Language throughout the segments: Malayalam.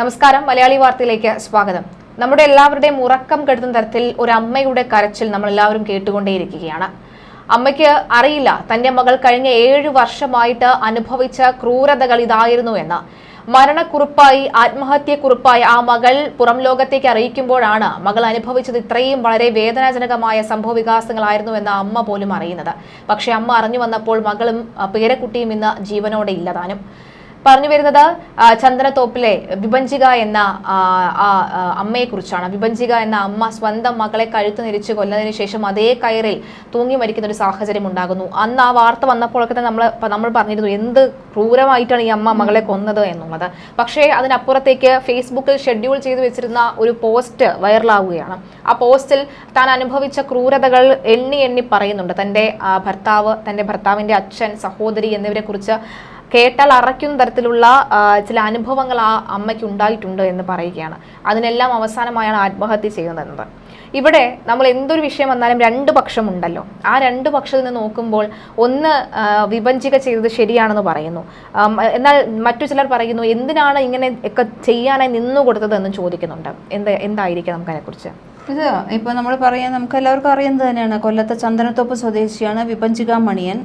നമസ്കാരം. മലയാളി വാർത്തയിലേക്ക് സ്വാഗതം. നമ്മുടെ എല്ലാവരുടെയും ഉറക്കം കെടുത്തുന്ന തരത്തിൽ ഒരു അമ്മയുടെ കരച്ചിൽ നമ്മൾ എല്ലാവരും കേട്ടുകൊണ്ടേയിരിക്കുകയാണ്. അമ്മയ്ക്ക് അറിയില്ല തന്റെ മകൾ കഴിഞ്ഞ ഏഴ് വർഷമായിട്ട് അനുഭവിച്ച ക്രൂരതകൾ ഇതായിരുന്നു എന്ന്. മരണക്കുറിപ്പായി ആത്മഹത്യക്കുറിപ്പായി ആ മകൾ പുറം ലോകത്തേക്ക് അറിയിക്കുമ്പോഴാണ് മകൾ അനുഭവിച്ചത് ഇത്രയും വളരെ വേദനാജനകമായ സംഭവ വികാസങ്ങളായിരുന്നു എന്ന് അമ്മ പോലും അറിയുന്നത്. പക്ഷേ അമ്മ അറിഞ്ഞു വന്നപ്പോൾ മകളും പേരക്കുട്ടിയും ഇന്ന് ജീവനോടെ ഇല്ലതാനും പറഞ്ഞു വരുന്നത് ചന്ദനത്തോപ്പിലെ വിഭഞ്ചിക എന്ന അമ്മയെക്കുറിച്ചാണ്. വിഭഞ്ചിക എന്ന അമ്മ സ്വന്തം മകളെ കഴുത്ത് നിരിച്ച് കൊല്ലതിന് ശേഷം അതേ കയറിൽ തൂങ്ങി മരിക്കുന്ന ഒരു സാഹചര്യം ഉണ്ടാകുന്നു. അന്ന് ആ വാർത്ത വന്നപ്പോഴൊക്കെ തന്നെ നമ്മൾ നമ്മൾ പറഞ്ഞിരുന്നു എന്ത് ക്രൂരമായിട്ടാണ് ഈ അമ്മ മകളെ കൊന്നത് എന്നുള്ളത്. പക്ഷേ അതിനപ്പുറത്തേക്ക് ഫേസ്ബുക്കിൽ ഷെഡ്യൂൾ ചെയ്തു വെച്ചിരുന്ന ഒരു പോസ്റ്റ് വൈറലാവുകയാണ്. ആ പോസ്റ്റിൽ താൻ അനുഭവിച്ച ക്രൂരതകൾ എണ്ണി എണ്ണി പറയുന്നുണ്ട്. തന്റെ ഭർത്താവ് തന്റെ ഭർത്താവിന്റെ അച്ഛൻ സഹോദരി എന്നിവരെ കുറിച്ച് കേട്ടാൽ അറയ്ക്കുന്ന തരത്തിലുള്ള ചില അനുഭവങ്ങൾ ആ അമ്മയ്ക്ക് ഉണ്ടായിട്ടുണ്ട് എന്ന് പറയുകയാണ്. അതിനെല്ലാം അവസാനമായാണ് ആത്മഹത്യ ചെയ്യുന്നത്. ഇവിടെ നമ്മൾ എന്തൊരു വിഷയം വന്നാലും രണ്ട് പക്ഷമുണ്ടല്ലോ. ആ രണ്ട് പക്ഷത്തിൽ നിന്ന് നോക്കുമ്പോൾ ഒന്ന് വിഭജിക ചെയ്തത് ശരിയാണെന്ന് പറയുന്നു. എന്നാൽ മറ്റു ചിലർ പറയുന്നു എന്തിനാണ് ഇങ്ങനെ ഒക്കെ ചെയ്യാനായി നിന്നു കൊടുത്തത് എന്ന് ചോദിക്കുന്നുണ്ട്. എന്ത് എന്തായിരിക്കും നമുക്ക് അതിനെക്കുറിച്ച് ഇത് ഇപ്പൊ നമ്മൾ പറയാൻ നമുക്ക് എല്ലാവർക്കും അറിയുന്നത് തന്നെയാണ്. കൊല്ലത്തെ ചന്ദനത്തോപ്പ് സ്വദേശിയാണ് വിഭജിക മണിയൻ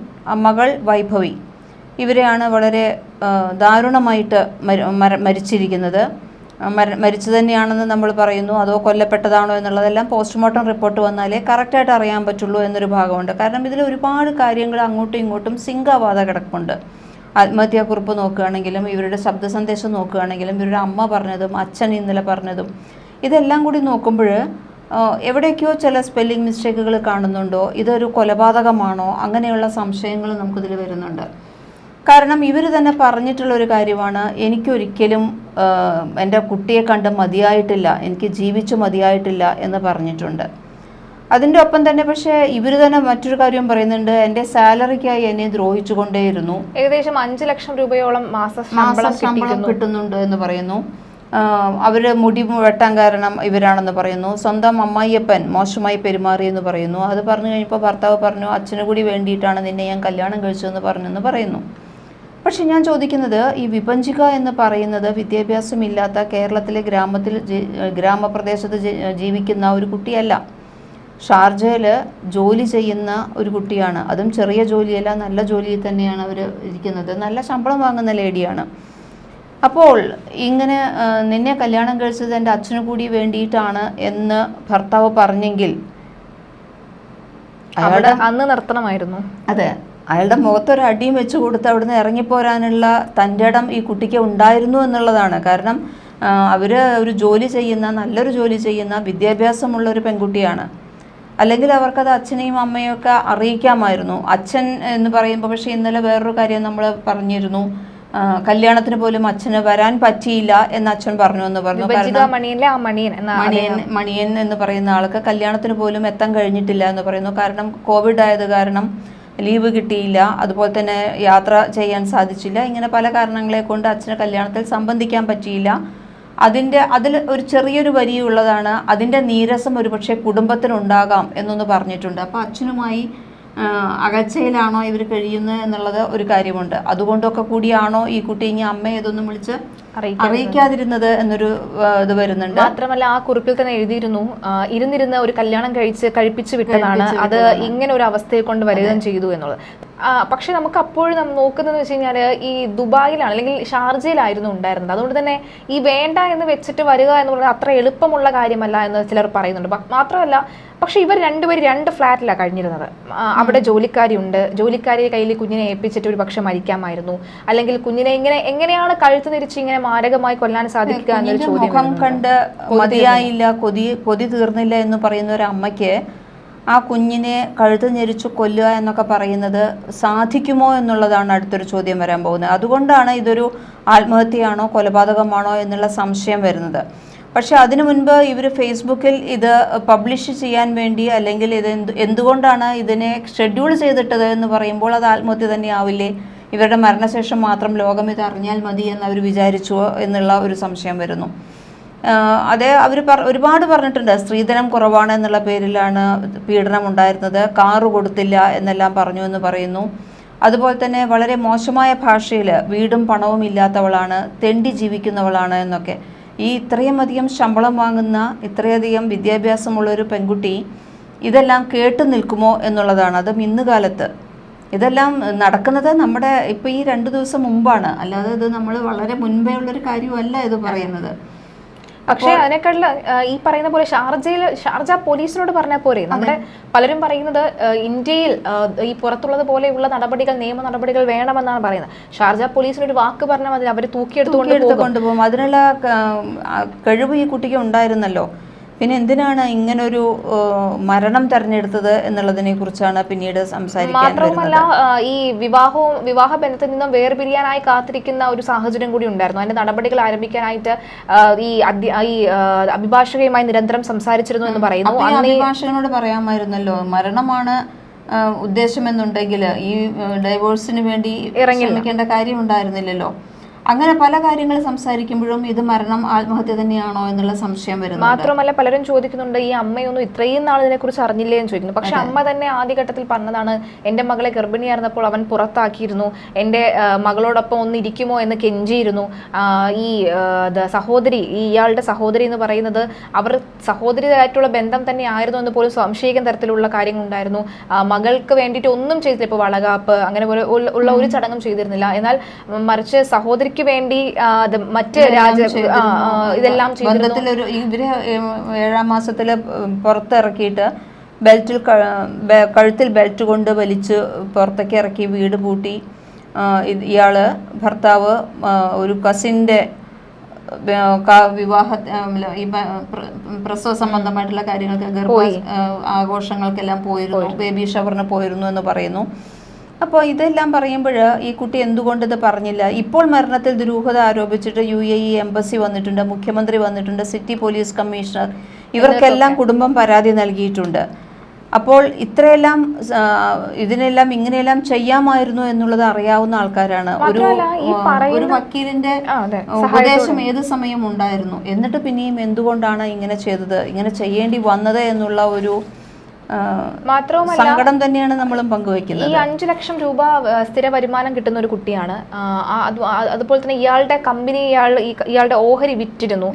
മകൾ വൈഭവി. ഇവരെയാണ് വളരെ ദാരുണമായിട്ട് മര- മര- മരിച്ചിരിക്കുന്നത്. മരിച്ചു തന്നെയാണെന്ന് നമ്മൾ പറയുന്നു. അതോ കൊല്ലപ്പെട്ടതാണോ എന്നുള്ളതെല്ലാം പോസ്റ്റ്മോർട്ടം റിപ്പോർട്ട് വന്നാലേ കറക്റ്റായിട്ട് അറിയാൻ പറ്റുള്ളൂ എന്നൊരു ഭാഗമുണ്ട്. കാരണം ഇതിൽ ഒരുപാട് കാര്യങ്ങൾ അങ്ങോട്ടും ഇങ്ങോട്ടും സിങ്ക് കിടക്കുന്നുണ്ട് ആത്മഹത്യാക്കുറിപ്പ് നോക്കുകയാണെങ്കിലും ഇവരുടെ ശബ്ദ സന്ദേശം നോക്കുകയാണെങ്കിലും ഇവരുടെ അമ്മ പറഞ്ഞതും അച്ഛൻ ഇന്നലെ പറഞ്ഞതും ഇതെല്ലാം കൂടി നോക്കുമ്പോൾ എവിടേക്കോ ചില സ്പെല്ലിംഗ് മിസ്റ്റേക്കുകൾ കാണുന്നുണ്ടോ? ഇതൊരു കൊലപാതകമാണോ? അങ്ങനെയുള്ള സംശയങ്ങൾ നമുക്കിതിൽ വരുന്നുണ്ട്. കാരണം ഇവർ തന്നെ പറഞ്ഞിട്ടുള്ള ഒരു കാര്യമാണ് എനിക്കൊരിക്കലും എന്റെ കുട്ടിയെ കണ്ട് മതിയായിട്ടില്ല എനിക്ക് ജീവിച്ചു മതിയായിട്ടില്ല എന്ന് പറഞ്ഞിട്ടുണ്ട്. അതിന്റെ ഒപ്പം തന്നെ പക്ഷേ ഇവർ തന്നെ മറ്റൊരു കാര്യം പറയുന്നുണ്ട് എന്റെ സാലറിക്കായി എന്നെ ദ്രോഹിച്ചുകൊണ്ടേയിരുന്നു. ഏകദേശം അഞ്ച് ലക്ഷം രൂപയോളം മാസ ശമ്പളം കിട്ടുന്നുണ്ട് എന്ന് പറയുന്നു. അവർ മുടി വെട്ടാൻ കാരണം ഇവരാണെന്ന് പറയുന്നു. സ്വന്തം അമ്മായിയപ്പൻ മോശമായി പെരുമാറി എന്ന് പറയുന്നു. അത് പറഞ്ഞു കഴിഞ്ഞപ്പോൾ ഭർത്താവ് പറഞ്ഞു അച്ഛനു കൂടി വേണ്ടിയിട്ടാണ് നിന്നെ ഞാൻ കല്യാണം കഴിച്ചതെന്ന് പറഞ്ഞെന്ന് പറയുന്നു. പക്ഷെ ഞാൻ ചോദിക്കുന്നത് ഈ വിഭജിക എന്ന് പറയുന്നത് വിദ്യാഭ്യാസമില്ലാത്ത കേരളത്തിലെ ഗ്രാമത്തിൽ ഗ്രാമപ്രദേശത്ത് ജീവിക്കുന്ന ഒരു കുട്ടിയല്ല. ഷാർജയിൽ ജോലി ചെയ്യുന്ന ഒരു കുട്ടിയാണ്. അതും ചെറിയ ജോലിയല്ല നല്ല ജോലിയിൽ തന്നെയാണ് അവർ ഇരിക്കുന്നത്. നല്ല ശമ്പളം വാങ്ങുന്ന ലേഡിയാണ്. അപ്പോൾ ഇങ്ങനെ നിന്നെ കല്യാണം കഴിച്ചത് എന്റെ അച്ഛനു കൂടി വേണ്ടിയിട്ടാണ് എന്ന് ഭർത്താവ് പറഞ്ഞെങ്കിൽ അവിടെ അന്ന് നിർത്തണമായിരുന്നു. അതെ. അയാളുടെ മുഖത്തൊരു അടിയും വെച്ച് കൊടുത്ത് അവിടുന്ന് ഇറങ്ങിപ്പോരാനുള്ള തന്റെ ഇടം ഈ കുട്ടിക്ക് ഉണ്ടായിരുന്നു എന്നുള്ളതാണ്. കാരണം അവർ ഒരു ജോലി ചെയ്യുന്ന നല്ലൊരു ജോലി ചെയ്യുന്ന വിദ്യാഭ്യാസമുള്ള ഒരു പെൺകുട്ടിയാണ്. അല്ലെങ്കിൽ അവർക്കത് അച്ഛനെയും അമ്മയും ഒക്കെ അറിയിക്കാമായിരുന്നു. അച്ഛൻ എന്ന് പറയുമ്പോൾ പക്ഷേ ഇന്നലെ വേറൊരു കാര്യം നമ്മൾ പറഞ്ഞിരുന്നു. കല്യാണത്തിന് പോലും അച്ഛന് വരാൻ പറ്റിയില്ല എന്ന് അച്ഛൻ പറഞ്ഞു എന്ന് പറഞ്ഞു. മണിയൻ മണിയൻ എന്ന് പറയുന്ന ആൾക്ക് കല്യാണത്തിന് പോലും എത്താൻ കഴിഞ്ഞിട്ടില്ല എന്ന് പറയുന്നു. കാരണം കോവിഡ് ആയത് കാരണം ലീവ് കിട്ടിയില്ല അതുപോലെ തന്നെ യാത്ര ചെയ്യാൻ സാധിച്ചില്ല. ഇങ്ങനെ പല കാരണങ്ങളെ കൊണ്ട് അച്ഛന് കല്യാണത്തിൽ സംബന്ധിക്കാൻ പറ്റിയില്ല. അതിന്റെ അതിൽ ഒരു ചെറിയൊരു വരിയുള്ളതാണ് അതിന്റെ നീരസം ഒരുപക്ഷെ കുടുംബത്തിനുണ്ടാകാം എന്നൊന്ന് പറഞ്ഞിട്ടുണ്ട്. അപ്പോൾ അച്ഛനുമായി ആ, അകൽച്ചയിലാണോ ഇവർ കഴിയുന്നത് എന്നുള്ളത് ഒരു കാര്യമുണ്ട്. അതുകൊണ്ടൊക്കെ കൂടിയാണോ ഈ കുട്ടി ഇനി അമ്മയെ ഇതൊന്നും വിളിച്ച് അറിയിക്കാതിരുന്നത്? എന്നൊരു ഇത് വരുന്നുണ്ട്. മാത്രമല്ല ആ കുറിപ്പിൽ തന്നെ എഴുതിയിരുന്നു ഇരുന്നിരുന്ന് ഒരു കല്യാണം കഴിച്ച് കഴിപ്പിച്ചു വിട്ടതാണ്. അത് ഇങ്ങനെ ഒരു അവസ്ഥയെ കൊണ്ട് വരികയും ചെയ്തു എന്നുള്ളത്. പക്ഷെ നമുക്ക് അപ്പോഴും നമ്മൾ നോക്കുന്നതെന്ന് വെച്ച് കഴിഞ്ഞാൽ ഈ ദുബായിലാണ് അല്ലെങ്കിൽ ഷാർജയിലായിരുന്നു ഉണ്ടായിരുന്നത്. അതുകൊണ്ട് തന്നെ ഈ വേണ്ട എന്ന് വെച്ചിട്ട് വരിക എന്ന് പറഞ്ഞാൽ അത്ര എളുപ്പമുള്ള കാര്യമല്ല എന്ന് ചിലർ പറയുന്നുണ്ട്. മാത്രമല്ല പക്ഷെ ഇവർ രണ്ടുപേരും രണ്ട് ഫ്ലാറ്റിലാണ് കഴിഞ്ഞിരുന്നത്. അവിടെ ജോലിക്കാരിയുണ്ട്. ജോലിക്കാരിയെ കയ്യിൽ കുഞ്ഞിനെ ഏൽപ്പിച്ചിട്ട് ഒരു പക്ഷെ മരിക്കാമായിരുന്നു. അല്ലെങ്കിൽ കുഞ്ഞിനെ ഇങ്ങനെ എങ്ങനെയാണ് കഴുത്ത് തിരിച്ച് ഇങ്ങനെ മാരകമായി കൊല്ലാൻ സാധിക്കുക എന്നൊരു ചോദ്യം. കണ്ട് മതിയായില്ല കൊതി കൊതി തീർന്നില്ല എന്ന് പറയുന്ന ഒരു അമ്മയ്ക്ക് ആ കുഞ്ഞിനെ കഴുത്ത് ഞെരിച്ചു കൊല്ലുക എന്നൊക്കെ പറയുന്നത് സാധിക്കുമോ എന്നുള്ളതാണ് അടുത്തൊരു ചോദ്യം വരാൻ പോകുന്നത്. അതുകൊണ്ടാണ് ഇതൊരു ആത്മഹത്യയാണോ കൊലപാതകമാണോ എന്നുള്ള സംശയം വരുന്നത്. പക്ഷേ അതിനു മുൻപ് ഇവർ ഫേസ്ബുക്കിൽ ഇത് പബ്ലിഷ് ചെയ്യാൻ വേണ്ടി അല്ലെങ്കിൽ ഇത് എന്ത് എന്തുകൊണ്ടാണ് ഇതിനെ ഷെഡ്യൂൾ ചെയ്തിട്ടത് എന്ന് പറയുമ്പോൾ അത് ആത്മഹത്യ തന്നെയാവില്ലേ? ഇവരുടെ മരണശേഷം മാത്രം ലോകം ഇത് അറിഞ്ഞാൽ മതി എന്ന് അവർ വിചാരിച്ചു എന്നുള്ള ഒരു സംശയം വരുന്നു. അതേ അവർ പറ ഒരുപാട് പറഞ്ഞിട്ടുണ്ട്. സ്ത്രീധനം കുറവാണ് എന്നുള്ള പേരിലാണ് പീഡനം ഉണ്ടായിരുന്നത്. കാറ് കൊടുത്തില്ല എന്നെല്ലാം പറഞ്ഞു എന്ന് പറയുന്നു. അതുപോലെ തന്നെ വളരെ മോശമായ ഭാഷയിൽ വീടും പണവും ഇല്ലാത്തവളാണ് തെണ്ടി ജീവിക്കുന്നവളാണ് എന്നൊക്കെ. ഈ ഇത്രയും അധികം ശമ്പളം വാങ്ങുന്ന ഇത്രയധികം വിദ്യാഭ്യാസമുള്ള ഒരു പെൺകുട്ടി ഇതെല്ലാം കേട്ടു നിൽക്കുമോ എന്നുള്ളതാണ്. അതും ഇന്ന് കാലത്ത്. ഇതെല്ലാം നടക്കുന്നത് നമ്മുടെ ഇപ്പം ഈ രണ്ട് ദിവസം മുമ്പാണ്. അല്ലാതെ ഇത് നമ്മൾ വളരെ മുൻപേ ഉള്ളൊരു കാര്യമല്ല ഇത് പറയുന്നത്. പക്ഷേ അതിനേക്കാളിൽ ഈ പറയുന്ന പോലെ ഷാർജയിൽ ഷാർജ പോലീസിനോട് പറഞ്ഞ പോലെ നമ്മുടെ പലരും പറയുന്നത് ഇന്ത്യയിൽ ഈ പുറത്തുള്ളത് പോലെയുള്ള നടപടികൾ നിയമ നടപടികൾ വേണമെന്നാണ് പറയുന്നത്. ഷാർജ പോലീസിന് ഒരു വാക്ക് പറഞ്ഞാൽ മതി അവർ തൂക്കിയെടുത്തുകൊണ്ട് തൂക്കിയെടുത്ത് കൊണ്ടുപോകും. അതിനുള്ള കഴിവ് ഈ കുട്ടിക്ക് ഉണ്ടായിരുന്നല്ലോ. പിന്നെ എന്തിനാണ് ഇങ്ങനൊരു മരണം തെരഞ്ഞെടുത്തത് എന്നുള്ളതിനെ കുറിച്ചാണ് പിന്നീട് മാത്രവുമല്ല ഈ വിവാഹവും വിവാഹ ബന്ധത്തിൽ നിന്നും വേർപിരിയാനായി കാത്തിരിക്കുന്ന ഒരു സാഹചര്യം കൂടി ഉണ്ടായിരുന്നു. അതിന്റെ നടപടികൾ ആരംഭിക്കാനായിട്ട് ഈ ഈ അഭിഭാഷകയുമായി നിരന്തരം സംസാരിച്ചിരുന്നു എന്ന് പറയുന്നു. അഭിഭാഷകനോട് പറയാമായിരുന്നല്ലോ മരണമാണ് ഉദ്ദേശമെന്നുണ്ടെങ്കിൽ ഈ ഡൈവോഴ്സിന് വേണ്ടി ഇറങ്ങി കാര്യം ഉണ്ടായിരുന്നില്ലല്ലോ അങ്ങനെ പല കാര്യങ്ങൾ സംസാരിക്കുമ്പോഴും ഇത് മരണം ആത്മഹത്യ തന്നെയാണോ എന്നുള്ള സംശയം വരുന്നു മാത്രമല്ല പലരും ചോദിക്കുന്നുണ്ട് ഈ അമ്മയൊന്നും ഇത്രയും നാൾ ഇതിനെക്കുറിച്ച് അറിഞ്ഞില്ലേ? എന്ന് ചോദിക്കുന്നു. പക്ഷെ അമ്മ തന്നെ ആദ്യഘട്ടത്തിൽ പറഞ്ഞതാണ് എന്റെ മകളെ ഗർഭിണിയായിരുന്നപ്പോൾ അവൻ പുറത്താക്കിയിരുന്നു. എന്റെ മകളോടൊപ്പം ഒന്ന് ഇരിക്കുമോ? എന്ന് കെഞ്ചിയിരുന്നു. ഈ സഹോദരി ഈ ഇയാളുടെ സഹോദരി എന്ന് പറയുന്നത് അവർ സഹോദരിയായിട്ടുള്ള ബന്ധം തന്നെ ആയിരുന്നു എന്ന് പോലും സംശയിക്കുന്ന തരത്തിലുള്ള കാര്യങ്ങളുണ്ടായിരുന്നു. ഉണ്ടായിരുന്നു മകൾക്ക് വേണ്ടിയിട്ട് ഒന്നും ചെയ്തില്ല. ഇപ്പോൾ വളകാപ്പ് അങ്ങനെ പോലെ ഉള്ള- ഒരു ചടങ്ങും ചെയ്തിരുന്നില്ല. എന്നാൽ മറിച്ച് സഹോദരിക്ക് വേണ്ടി അത് മറ്റ് രാജ ആ, ആ, ഇതെല്ലാം ചെയ്തിരുന്നു. ഇവർ ഏഴാം മാസത്തിൽ പുറത്തിറക്കിയിട്ട് ബെൽറ്റിൽ കഴുത്തിൽ ബെൽറ്റ് കൊണ്ട് വലിച്ച് പുറത്തേക്ക് ഇറക്കി വീട് പൂട്ടി. ഇയാൾ ഭർത്താവ് ഒരു കസിന്റെ വിവാഹ ഈ പ്രസവ സംബന്ധമായിട്ടുള്ള കാര്യങ്ങൾക്ക് ഗർഭ ആഘോഷങ്ങൾക്കെല്ലാം പോയിരുന്നു. ബേബി ഷവറിന് പോയിരുന്നു എന്ന് പറയുന്നു. അപ്പോൾ ഇതെല്ലാം പറയുമ്പോൾ ഈ കുട്ടി എന്തുകൊണ്ട് ഇത് പറഞ്ഞില്ല? ഇപ്പോൾ മരണത്തിൽ ദുരൂഹത ആരോപിച്ചിട്ട് യു എ ഇ എംബസി വന്നിട്ടുണ്ട് മുഖ്യമന്ത്രി വന്നിട്ടുണ്ട് സിറ്റി പോലീസ് കമ്മീഷണർ ഇവർക്കെല്ലാം കുടുംബം പരാതി നൽകിയിട്ടുണ്ട്. അപ്പോൾ ഇത്രയെല്ലാം ഇതിനെല്ലാം ഇങ്ങനെയെല്ലാം ചെയ്യാമായിരുന്നു എന്നുള്ളത് അറിയാവുന്ന ആൾക്കാരാണ്. ഒരു ഒരു വക്കീലിന്റെ. ഉപദേശം ഏത് സമയം ഉണ്ടായിരുന്നു? എന്നിട്ട് പിന്നെയും എന്തുകൊണ്ടാണ് ഇങ്ങനെ ചെയ്തത്? ഇങ്ങനെ ചെയ്യേണ്ടി വന്നത് എന്നുള്ള ഒരു സങ്കടം തന്നെയാണ് നമ്മളും പങ്കുവെക്കുന്നത് ഈ അഞ്ചു ലക്ഷം രൂപ സ്ഥിര വരുമാനം കിട്ടുന്ന ഒരു കുട്ടിയാണ്. അതുപോലെ തന്നെ ഇയാളുടെ കമ്പനി ഇയാൾ ഇയാളുടെ ഓഹരി വിറ്റിരുന്നു.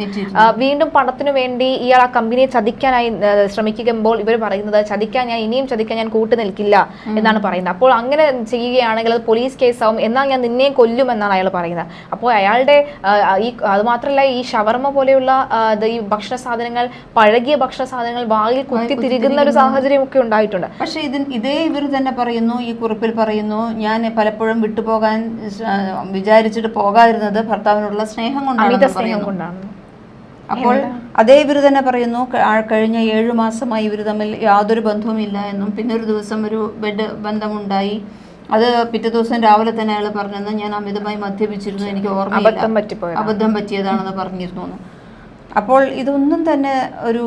വീണ്ടും പണത്തിനു വേണ്ടി ഇയാൾ ആ കമ്പനിയെ ചതിക്കാനായി ശ്രമിക്കുമ്പോൾ ഇവർ പറയുന്നത് ചതിക്കാൻ ഞാൻ ഇനിയും ചതിക്കാൻ ഞാൻ കൂട്ടു നിൽക്കില്ല എന്നാണ് പറയുന്നത്. അപ്പോൾ അങ്ങനെ ചെയ്യുകയാണെങ്കിൽ അത് പോലീസ് കേസാവും. എന്നാൽ ഞാൻ നിന്നെയും കൊല്ലും എന്നാണ് അയാൾ പറയുന്നത്. അപ്പോൾ അയാളുടെ ഈ അത് മാത്രമല്ല ഈ ഷവർമ പോലെയുള്ള ഈ ഭക്ഷണ സാധനങ്ങൾ പഴകിയ ഭക്ഷണ സാധനങ്ങൾ വായിൽ കുത്തി തിരികുന്ന ഒരു സാഹചര്യം ഒക്കെ ഉണ്ടായിട്ടുണ്ട്. പക്ഷേ ഇതിൻ ഇതേ ഇവർ തന്നെ പറയുന്നു ഈ കുറിപ്പിൽ പറയുന്നു ഞാൻ പലപ്പോഴും വിട്ടുപോകാൻ വിചാരിച്ചിട്ട് പോകാതിരുന്നത് ഭർത്താവിനുള്ള സ്നേഹം കൊണ്ടാണ്. അപ്പോൾ അതേ ഇവർ തന്നെ പറയുന്നു കഴിഞ്ഞ ഏഴു മാസമായി ഇവർ തമ്മിൽ യാതൊരു ബന്ധവുമില്ല എന്നും. പിന്നെ ഒരു ദിവസം ഒരു ബെഡ് ബന്ധമുണ്ടായി. അത് പിറ്റേ ദിവസം രാവിലെ തന്നെ അയാൾ പറഞ്ഞെന്ന് ഞാൻ അമിതമായി മദ്യപിച്ചിരുന്നു എനിക്ക് ഓർമ്മയില്ല. അബദ്ധം പറ്റിയതാണെന്ന് പറഞ്ഞിരുന്നു അപ്പോൾ ഇതൊന്നും തന്നെ ഒരു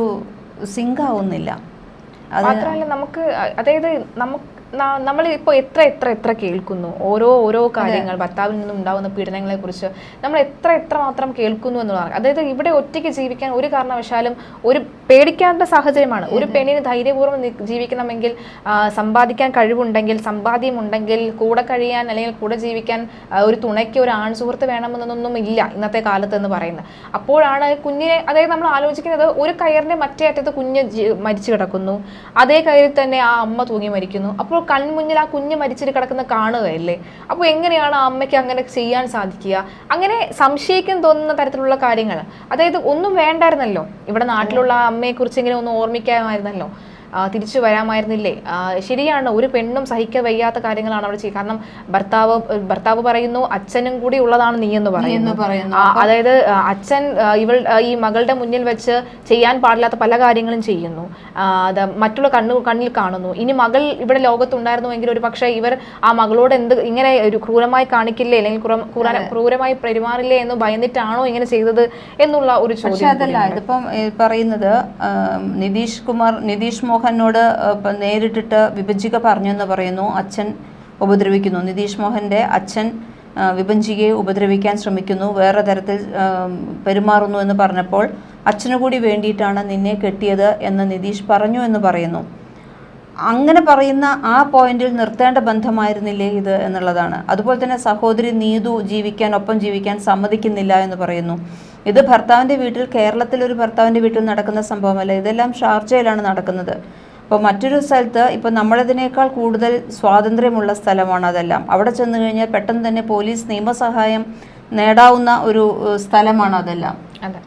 സിങ്ക് ആവുന്നില്ല മാത്രമല്ല നമുക്ക് അതായത് നമുക്ക് നമ്മൾ ഇപ്പോൾ എത്ര എത്ര എത്ര കേൾക്കുന്നു? ഓരോ ഓരോ കാര്യങ്ങൾ ഭർത്താവിൽ നിന്നും ഉണ്ടാകുന്ന പീഡനങ്ങളെ കുറിച്ച് നമ്മൾ എത്ര എത്ര മാത്രം കേൾക്കുന്നു എന്നുള്ളതാണ് അതായത് ഇവിടെ ഒറ്റയ്ക്ക് ജീവിക്കാൻ ഒരു കാരണവശാലും ഒരു പേടിക്കാത്ത സാഹചര്യമാണ്. ഒരു പെണ്ണിന് ധൈര്യപൂർവം ജീവിക്കണമെങ്കിൽ സമ്പാദിക്കാൻ കഴിവുണ്ടെങ്കിൽ സമ്പാദ്യം ഉണ്ടെങ്കിൽ കൂടെ കഴിയാൻ അല്ലെങ്കിൽ കൂടെ ജീവിക്കാൻ ഒരു തുണയ്ക്ക് ഒരു ആൺ സുഹൃത്ത് വേണമെന്നൊന്നും ഇല്ല ഇന്നത്തെ കാലത്ത് എന്ന് പറയുന്നത്. അപ്പോഴാണ് കുഞ്ഞിനെ അതായത് നമ്മൾ ആലോചിക്കുന്നത് ഒരു കയറിന്റെ മറ്റേ അറ്റത്ത് കുഞ്ഞ് മരിച്ചു കിടക്കുന്നു. അതേ കയറിൽ തന്നെ ആ അമ്മ തൂങ്ങി മരിക്കുന്നു. അപ്പോൾ കൺമുന്നിൽ ആ കുഞ്ഞ് മരിച്ചിട്ട് കിടക്കുന്ന കാണുകയല്ലേ? അപ്പോൾ എങ്ങനെയാണ് ആ അമ്മയ്ക്ക് അങ്ങനെ ചെയ്യാൻ സാധിക്കുക? അങ്ങനെ സംശയിക്കാൻ തോന്നുന്ന തരത്തിലുള്ള കാര്യങ്ങൾ. അതായത് ഒന്നും വേണ്ടായിരുന്നല്ലോ. ഇവിടെ നാട്ടിലുള്ള ആ ഇങ്ങനെ ഒന്ന് ഓർമ്മിക്കാമായിരുന്നല്ലോ. തിരിച്ചു വരാമായിരുന്നില്ലേ? ശരിയാണ് ഒരു പെണ്ണും സഹിക്ക വയ്യാത്ത കാര്യങ്ങളാണ് അവിടെ ചെയ്യുക. കാരണം ഭർത്താവ് ഭർത്താവ് പറയുന്നു അച്ഛനും കൂടി ഉള്ളതാണ് നീ എന്ന് പറയുന്നു. അതായത് അച്ഛൻ ഇവൾ ഈ മകളുടെ മുന്നിൽ വെച്ച് ചെയ്യാൻ പാടില്ലാത്ത പല കാര്യങ്ങളും ചെയ്യുന്നു. മറ്റുള്ള കണ്ണു കണ്ണിൽ കാണുന്നു. ഇനി മകൾ ഇവിടെ ലോകത്തുണ്ടായിരുന്നുവെങ്കിൽ ഒരു പക്ഷേ ഇവർ ആ മകളോട് എന്ത് ഇങ്ങനെ ഒരു ക്രൂരമായി കാണിക്കില്ലേ? അല്ലെങ്കിൽ ക്രൂര- ക്രൂര- ക്രൂരമായി പെരുമാറില്ലേ എന്ന് ഭയന്നിട്ടാണോ ഇങ്ങനെ ചെയ്തത് എന്നുള്ള ഒരു ചോദ്യം അതല്ല ഇതിപ്പം പറയുന്നത് നിതീഷ് കുമാർ നിതീഷ് മോഹനോട് നേരിട്ടിട്ട് വിഭജിക പറഞ്ഞു എന്ന് പറയുന്നു. അച്ഛൻ ഉപദ്രവിക്കുന്നു. നിതീഷ് മോഹന്റെ അച്ഛൻ വിഭജികയെ ഉപദ്രവിക്കാൻ ശ്രമിക്കുന്നു. വേറെ തരത്തിൽ പെരുമാറുന്നു എന്ന് പറഞ്ഞപ്പോൾ അച്ഛനു കൂടി വേണ്ടിയിട്ടാണ് നിന്നെ കെട്ടിയത് എന്ന് നിതീഷ് പറഞ്ഞു എന്ന് പറയുന്നു. അങ്ങനെ പറയുന്ന ആ പോയിന്റിൽ നിർത്തേണ്ട ബന്ധമായിരുന്നില്ലേ ഇത് എന്നുള്ളതാണ്. അതുപോലെ തന്നെ സഹോദരി നീതു ജീവിക്കാൻ ഒപ്പം ജീവിക്കാൻ സമ്മതിക്കുന്നില്ല എന്ന് പറയുന്നു. ഇത് ഭർത്താവിന്റെ വീട്ടിൽ കേരളത്തിൽ ഒരു ഭർത്താവിന്റെ വീട്ടിൽ നടക്കുന്ന സംഭവമല്ല. ഇതെല്ലാം ഷാർജയിലാണ് നടക്കുന്നത്. അപ്പോൾ മറ്റൊരു സ്ഥലത്ത് ഇപ്പോൾ നമ്മളതിനേക്കാൾ കൂടുതൽ സ്വാതന്ത്ര്യമുള്ള സ്ഥലമാണ് അതെല്ലാം. അവിടെ ചെന്ന് കഴിഞ്ഞാൽ പെട്ടെന്ന് തന്നെ പോലീസ് നിയമസഹായം നേടാവുന്ന ഒരു സ്ഥലമാണ് അതെല്ലാം.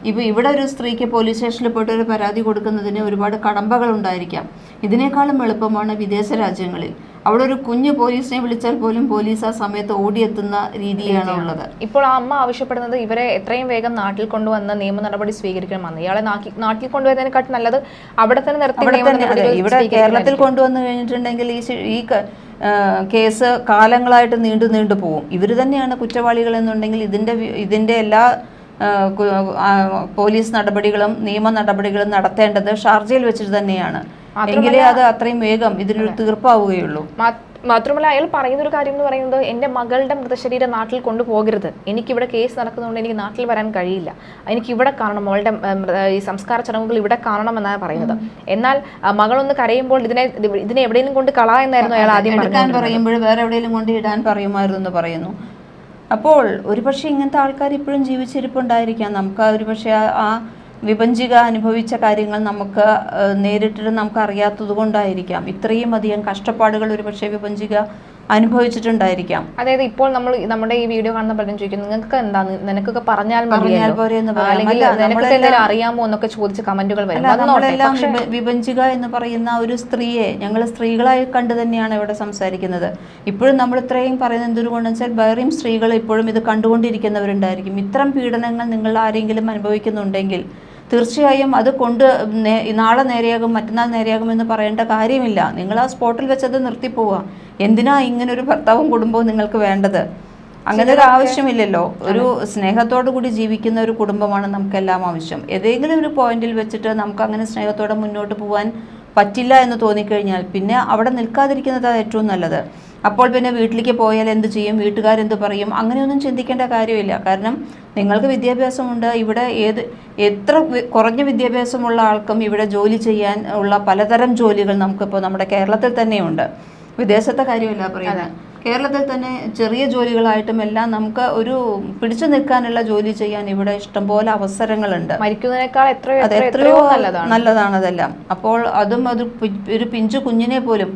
ഇപ്പൊ ഇവിടെ ഒരു സ്ത്രീക്ക് പോലീസ് സ്റ്റേഷനിൽ പോയിട്ട് ഒരു പരാതി കൊടുക്കുന്നതിന് ഒരുപാട് കടമ്പകൾ ഉണ്ടായിരിക്കാം. ഇതിനേക്കാളും എളുപ്പമാണ് വിദേശ രാജ്യങ്ങളിൽ. അവിടെ ഒരു കുഞ്ഞു പോലീസിനെ വിളിച്ചാൽ പോലും പോലീസ് ആ സമയത്ത് ഓടിയെത്തുന്ന രീതിയാണ് ഉള്ളത്. ഇപ്പോൾ ആ അമ്മ ആവശ്യപ്പെടുന്നത് ഇവരെ എത്രയും വേഗം നാട്ടിൽ കൊണ്ടുവന്ന നിയമ നടപടി സ്വീകരിക്കണമെന്ന് ഇയാളെ നാട്ടിൽ കൊണ്ടുവരുന്നതിനെക്കാട്ടും നല്ലത് അവിടെ തന്നെ നിർത്തി ഇവിടെ കേരളത്തിൽ കൊണ്ടുവന്നു കഴിഞ്ഞിട്ടുണ്ടെങ്കിൽ ഈ കേസ് കാലങ്ങളായിട്ട് നീണ്ടു നീണ്ടു പോകും ഇവർ തന്നെയാണ് കുറ്റവാളികൾ എന്നുണ്ടെങ്കിൽ ഇതിന്റെ ഇതിന്റെ എല്ലാ പോലീസ് നടപടികളും നിയമ നടപടികളും നടത്തേണ്ടത് ഷാർജയിൽ വെച്ചിട്ട് തന്നെയാണ്. എങ്കിലേ അത് അത്രയും വേഗം ഇതിനൊരു തീർപ്പാവുകയുള്ളൂ. മാത്രമല്ല അയാൾ പറയുന്ന ഒരു കാര്യം എന്ന് പറയുന്നത് എന്റെ മകളുടെ മൃതശരീരം നാട്ടിൽ കൊണ്ടുപോകരുത്. എനിക്കിവിടെ കേസ് നടക്കുന്നതുകൊണ്ട് എനിക്ക് നാട്ടിൽ വരാൻ കഴിയില്ല. എനിക്ക് ഇവിടെ കാണണം മോളുടെ ഈ സംസ്കാര ചടങ്ങുകൾ ഇവിടെ കാണണം എന്നാണ് പറയുന്നത് എന്നാൽ മകളൊന്ന് കരയുമ്പോൾ ഇതിനെ ഇതിനെ എവിടെയെങ്കിലും കൊണ്ട് കളാ എന്നായിരുന്നു അയാൾ ആദ്യം എടുക്കാൻ പറയുമ്പോൾ വേറെ എവിടെയെങ്കിലും കൊണ്ട് ഇടാൻ പറയുമായിരുന്നു എന്ന് പറയുന്നു. അപ്പോൾ ഒരുപക്ഷെ ഇങ്ങനത്തെ ആൾക്കാർ ഇപ്പോഴും ജീവിച്ചിരിപ്പുണ്ടായിരിക്കാം. നമുക്ക് ഒരുപക്ഷെ ആ വിഭജിക അനുഭവിച്ച കാര്യങ്ങൾ നമുക്ക് നേരിട്ടിട്ട് നമുക്ക് അറിയാത്തത് കൊണ്ടായിരിക്കാം. ഇത്രയും അധികം കഷ്ടപ്പാടുകൾ ഒരുപക്ഷെ വിഭജിക അനുഭവിച്ചിട്ടുണ്ടായിരിക്കാം. അതായത് ഇപ്പോൾ നമ്മൾ നമ്മുടെ ഈ വീഡിയോ കാണുന്ന പലരും ചോദിക്കും നിങ്ങൾക്ക് എന്താണ്? നിനക്കൊക്കെ പറഞ്ഞാൽ. അല്ലെങ്കിൽ അറിയാമോ എന്നൊക്കെ ചോദിച്ച് കമന്റുകൾ വരും. വിഭജിക എന്ന് പറയുന്ന ഒരു സ്ത്രീയെ ഞങ്ങൾ സ്ത്രീകളായി കണ്ട് തന്നെയാണ് ഇവിടെ സംസാരിക്കുന്നത്. ഇപ്പോഴും നമ്മൾ ഇത്രയും പറയുന്നത് എന്തുകൊണ്ടെന്ന് വെച്ചാൽ വേറെയും സ്ത്രീകൾ ഇപ്പോഴും ഇത് കണ്ടുകൊണ്ടിരിക്കുന്നവരുണ്ടായിരിക്കും. ഇത്തരം പീഡനങ്ങൾ നിങ്ങൾ ആരെങ്കിലും അനുഭവിക്കുന്നുണ്ടെങ്കിൽ തീർച്ചയായും അത് കൊണ്ട് നാളെ നേരെയാകും മറ്റന്നാൾ നേരെയാകും എന്ന് പറയേണ്ട കാര്യമില്ല. നിങ്ങൾ ആ സ്പോട്ടിൽ വെച്ചത് നിർത്തിപ്പോവുക എന്തിനാ ഇങ്ങനെ ഒരു ഭർത്താവും കുടുംബവും നിങ്ങൾക്ക് വേണ്ടത്? അങ്ങനെ ഒരു ആവശ്യമില്ലല്ലോ. ഒരു സ്നേഹത്തോടു കൂടി ജീവിക്കുന്ന ഒരു കുടുംബമാണ് നമുക്കെല്ലാം ആവശ്യം. ഏതെങ്കിലും ഒരു പോയിന്റിൽ വെച്ചിട്ട് നമുക്ക് അങ്ങനെ സ്നേഹത്തോടെ മുന്നോട്ട് പോകാൻ പറ്റില്ല എന്ന് തോന്നിക്കഴിഞ്ഞാൽ പിന്നെ അവിടെ നിൽക്കാതിരിക്കുന്നതാണ് ഏറ്റവും നല്ലത്. അപ്പോൾ പിന്നെ വീട്ടിലേക്ക് പോയാൽ എന്ത് ചെയ്യും? വീട്ടുകാരെന്ത് പറയും? അങ്ങനെയൊന്നും ചിന്തിക്കേണ്ട കാര്യമില്ല. കാരണം നിങ്ങൾക്ക് വിദ്യാഭ്യാസമുണ്ട്. ഇവിടെ ഏത് എത്ര കുറഞ്ഞ വിദ്യാഭ്യാസമുള്ള ആൾക്കും ഇവിടെ ജോലി ചെയ്യാൻ ഉള്ള പലതരം ജോലികൾ നമുക്കിപ്പോൾ നമ്മുടെ കേരളത്തിൽ തന്നെയുണ്ട്. വിദേശത്തെ കാര്യമല്ല പറയുന്നത്. കേരളത്തിൽ തന്നെ ചെറിയ ജോലികളായിട്ടും എല്ലാം നമുക്ക് ഒരു പിടിച്ചു നിൽക്കാനുള്ള ജോലി ചെയ്യാൻ ഇവിടെ ഇഷ്ടംപോലെ അവസരങ്ങളുണ്ട്. മരിക്കുന്നതിനേക്കാൾ എത്രയോ നല്ലതാണ് നല്ലതാണ്. അതെല്ലാം അപ്പോൾ അതും അത് ഒരു പിഞ്ചു കുഞ്ഞിനെ പോലും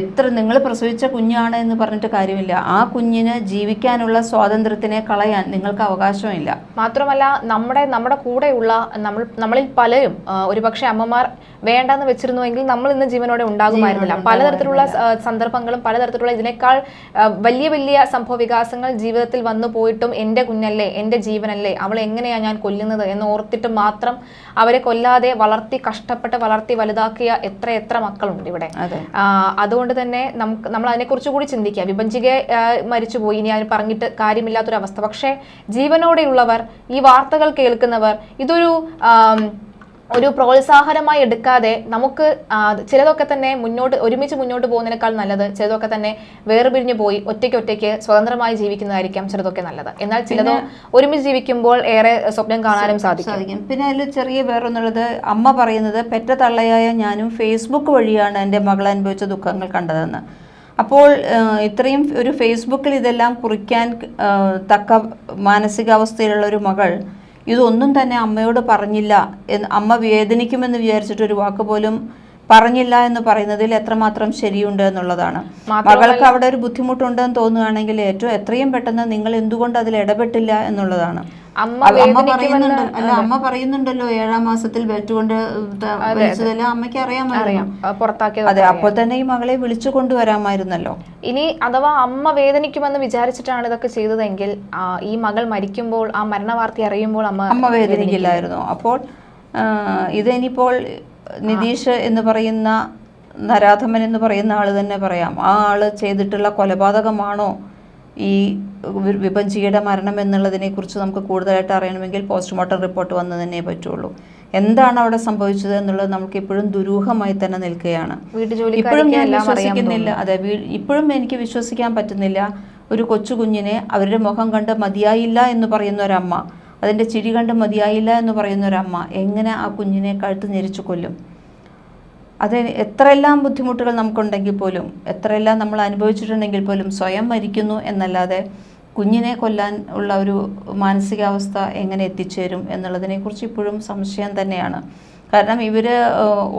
എത്ര നിങ്ങൾ പ്രസവിച്ച കുഞ്ഞാണ് എന്ന് പറഞ്ഞിട്ട് കാര്യമില്ല. ആ കുഞ്ഞിന് ജീവിക്കാനുള്ള സ്വാതന്ത്ര്യത്തിനെ കളയാൻ നിങ്ങൾക്ക് അവകാശമില്ല. മാത്രമല്ല നമ്മുടെ നമ്മുടെ കൂടെയുള്ള നമ്മൾ നമ്മളിൽ പലരും ഒരുപക്ഷെ അമ്മമാർ വേണ്ടെന്ന് വെച്ചിരുന്നുവെങ്കിൽ നമ്മൾ ഇന്ന് ജീവനോടെ ഉണ്ടാകുമായിരുന്നില്ല. പലതരത്തിലുള്ള സന്ദർഭങ്ങളും പലതരത്തിലുള്ള ഇതിനേക്കാൾ വലിയ വലിയ സംഭവ വികാസങ്ങൾ ജീവിതത്തിൽ വന്നു പോയിട്ടും എന്റെ കുഞ്ഞല്ലേ എന്റെ ജീവനല്ലേ അവൾ എങ്ങനെയാണ് ഞാൻ കൊല്ലുന്നത് എന്ന് ഓർത്തിട്ട് മാത്രം അവരെ കൊല്ലാതെ വളർത്തി കഷ്ടപ്പെട്ട് വളർത്തി വലുതാക്കിയ എത്ര എത്ര മക്കളുണ്ട് ഇവിടെ. അതുകൊണ്ട് തന്നെ നമുക്ക് നമ്മൾ അതിനെക്കുറിച്ച് കൂടി ചിന്തിക്കുക വിഭജിക മരിച്ചുപോയി. ഇനി അതിന് പറഞ്ഞിട്ട് കാര്യമില്ലാത്തൊരവസ്ഥ. പക്ഷേ ജീവനോടെയുള്ളവർ ഈ വാർത്തകൾ കേൾക്കുന്നവർ ഇതൊരു ഒരു പ്രോത്സാഹനമായി എടുക്കാതെ നമുക്ക് ചിലതൊക്കെ തന്നെ മുന്നോട്ട് ഒരുമിച്ച് മുന്നോട്ട് പോകുന്നതിനേക്കാൾ നല്ലത് ചിലതൊക്കെ തന്നെ വേർപിരിഞ്ഞു പോയി ഒറ്റയ്ക്ക് ഒറ്റയ്ക്ക് സ്വതന്ത്രമായി ജീവിക്കുന്നതായിരിക്കാം ചിലതൊക്കെ നല്ലത്. എന്നാൽ ചിലതോ ഒരുമിച്ച് ജീവിക്കുമ്പോൾ ഏറെ സ്വപ്നം കാണാനും സാധിക്കും. പിന്നെ അതിൽ ചെറിയ വേറൊന്നുള്ളത് അമ്മ പറയുന്നത് പെറ്റ തള്ളയായ ഞാനും ഫേസ്ബുക്ക് വഴിയാണ് എന്റെ മകൾ അനുഭവിച്ച ദുഃഖങ്ങൾ കണ്ടതെന്ന്. അപ്പോൾ ഇത്രയും ഒരു ഫേസ്ബുക്കിൽ ഇതെല്ലാം കുറിക്കാൻ തക്ക മാനസികാവസ്ഥയിലുള്ള ഒരു മകൾ ഇതൊന്നും തന്നെ അമ്മയോട് പറഞ്ഞില്ല അമ്മ വേദനിക്കുമെന്ന് വിചാരിച്ചിട്ട് ഒരു വാക്ക് പോലും പറഞ്ഞില്ല എന്ന് പറയുന്നതിൽ എത്രമാത്രം ശരിയുണ്ട് എന്നുള്ളതാണ്. മകൾക്ക് അവിടെ ഒരു ബുദ്ധിമുട്ടുണ്ടെന്ന് തോന്നുകയാണെങ്കിൽ ഏറ്റവും എത്രയും പെട്ടെന്ന് നിങ്ങൾ എന്തുകൊണ്ട് അതിൽ ഇടപെട്ടില്ല എന്നുള്ളതാണ്. അമ്മ പറയുന്നുണ്ട് അല്ല. അമ്മ പറയുന്നുണ്ടല്ലോ ഏഴാം മാസത്തിൽ ബെൽറ്റ് കൊണ്ട് വലിച്ചതെല്ലാം അമ്മയ്ക്ക് അറിയാമായിരുന്നു. അതെ അപ്പോൾ തന്നെ ഈ മകളെ വിളിച്ചു കൊണ്ടുവരാമായിരുന്നല്ലോ. ഇനി അഥവാ അമ്മ വേദനിക്കുമെന്ന് വിചാരിച്ചിട്ടാണ് ഇതൊക്കെ ചെയ്തതെങ്കിൽ ഈ മകൾ മരിക്കുമ്പോൾ ആ മരണവാർത്ത അറിയുമ്പോൾ അമ്മ അമ്മ വേദനിക്കില്ലായിരുന്നു. അപ്പോൾ ഇതിനിപ്പോൾ നിതീഷ് എന്ന് പറയുന്ന നരാധമൻ എന്ന് പറയുന്ന ആൾ തന്നെ പറയാം. ആ ആൾ ചെയ്തിട്ടുള്ള കൊലപാതകമാണോ ഈ വിഭജിയുടെ മരണം എന്നുള്ളതിനെ കുറിച്ച് നമുക്ക് കൂടുതലായിട്ട് അറിയണമെങ്കിൽ പോസ്റ്റ്മോർട്ടം റിപ്പോർട്ട് വന്നു തന്നെ പറ്റുള്ളൂ. എന്താണ് അവിടെ സംഭവിച്ചത് എന്നുള്ളത് നമുക്ക് ഇപ്പോഴും ദുരൂഹമായി തന്നെ നിൽക്കുകയാണ്. ഇപ്പോഴും ഞാൻ വിശ്വസിക്കുന്നില്ല. അതെ ഇപ്പോഴും എനിക്ക് വിശ്വസിക്കാൻ പറ്റുന്നില്ല. ഒരു കൊച്ചു കുഞ്ഞിനെ അവരുടെ മുഖം കണ്ട് മതിയായില്ല എന്ന് പറയുന്ന ഒരമ്മ. അതിന്റെ ചിരി കണ്ട് മതിയായില്ല എന്ന് പറയുന്ന ഒരമ്മ എങ്ങനെ ആ കുഞ്ഞിനെ കഴുത്ത് ഞെരിച്ചു കൊല്ലും? അത് എത്രയെല്ലാം ബുദ്ധിമുട്ടുകൾ നമുക്കുണ്ടെങ്കിൽ പോലും എത്രയെല്ലാം നമ്മൾ അനുഭവിച്ചിട്ടുണ്ടെങ്കിൽ പോലും സ്വയം മരിക്കുന്നു എന്നല്ലാതെ കുഞ്ഞിനെ കൊല്ലാൻ ഉള്ള ഒരു മാനസികാവസ്ഥ എങ്ങനെ എത്തിച്ചേരും എന്നുള്ളതിനെക്കുറിച്ച് ഇപ്പോഴും സംശയം തന്നെയാണ്. കാരണം ഇവർ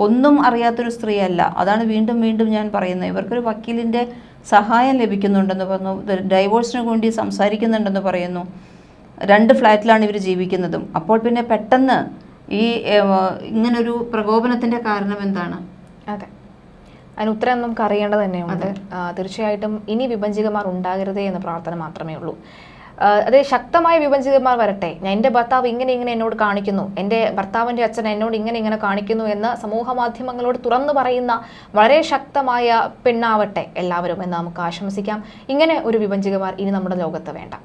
ഒന്നും അറിയാത്തൊരു സ്ത്രീയല്ല. അതാണ് വീണ്ടും വീണ്ടും ഞാൻ പറയുന്നത്. ഇവർക്കൊരു വക്കീലിന്റെ സഹായം ലഭിക്കുന്നുണ്ടെന്ന് പറഞ്ഞു ഡൈവോഴ്സിന് വേണ്ടി സംസാരിക്കുന്നുണ്ടെന്ന് പറയുന്നു. രണ്ട് ഫ്ലാറ്റിലാണ് ഇവർ ജീവിക്കുന്നതും. അപ്പോൾ പിന്നെ പെട്ടെന്ന് ഈ ഇങ്ങനൊരു പ്രകോപനത്തിന്റെ കാരണം എന്താണ്? അതെ. അതിന് ഉത്തരം നമുക്ക് അറിയേണ്ടത് തന്നെയുണ്ട്. തീർച്ചയായിട്ടും ഇനി വിഭജികമാർ ഉണ്ടാകരുതേ എന്ന പ്രാർത്ഥന മാത്രമേ ഉള്ളൂ. അതെ ശക്തമായ വിഭജികന്മാർ വരട്ടെ. ഞാൻ എന്റെ ഭർത്താവ് ഇങ്ങനെ ഇങ്ങനെ എന്നോട് കാണിക്കുന്നു. എന്റെ ഭർത്താവിന്റെ അച്ഛൻ എന്നോട് ഇങ്ങനെ ഇങ്ങനെ കാണിക്കുന്നു എന്ന് സമൂഹ മാധ്യമങ്ങളോട് തുറന്നു പറയുന്ന വളരെ ശക്തമായ പെണ്ണാവട്ടെ എല്ലാവരും എന്ന് നമുക്ക് ആശംസിക്കാം. ഇങ്ങനെ ഒരു വിഭജികമാർ ഇനി നമ്മുടെ ലോകത്ത് വേണ്ട.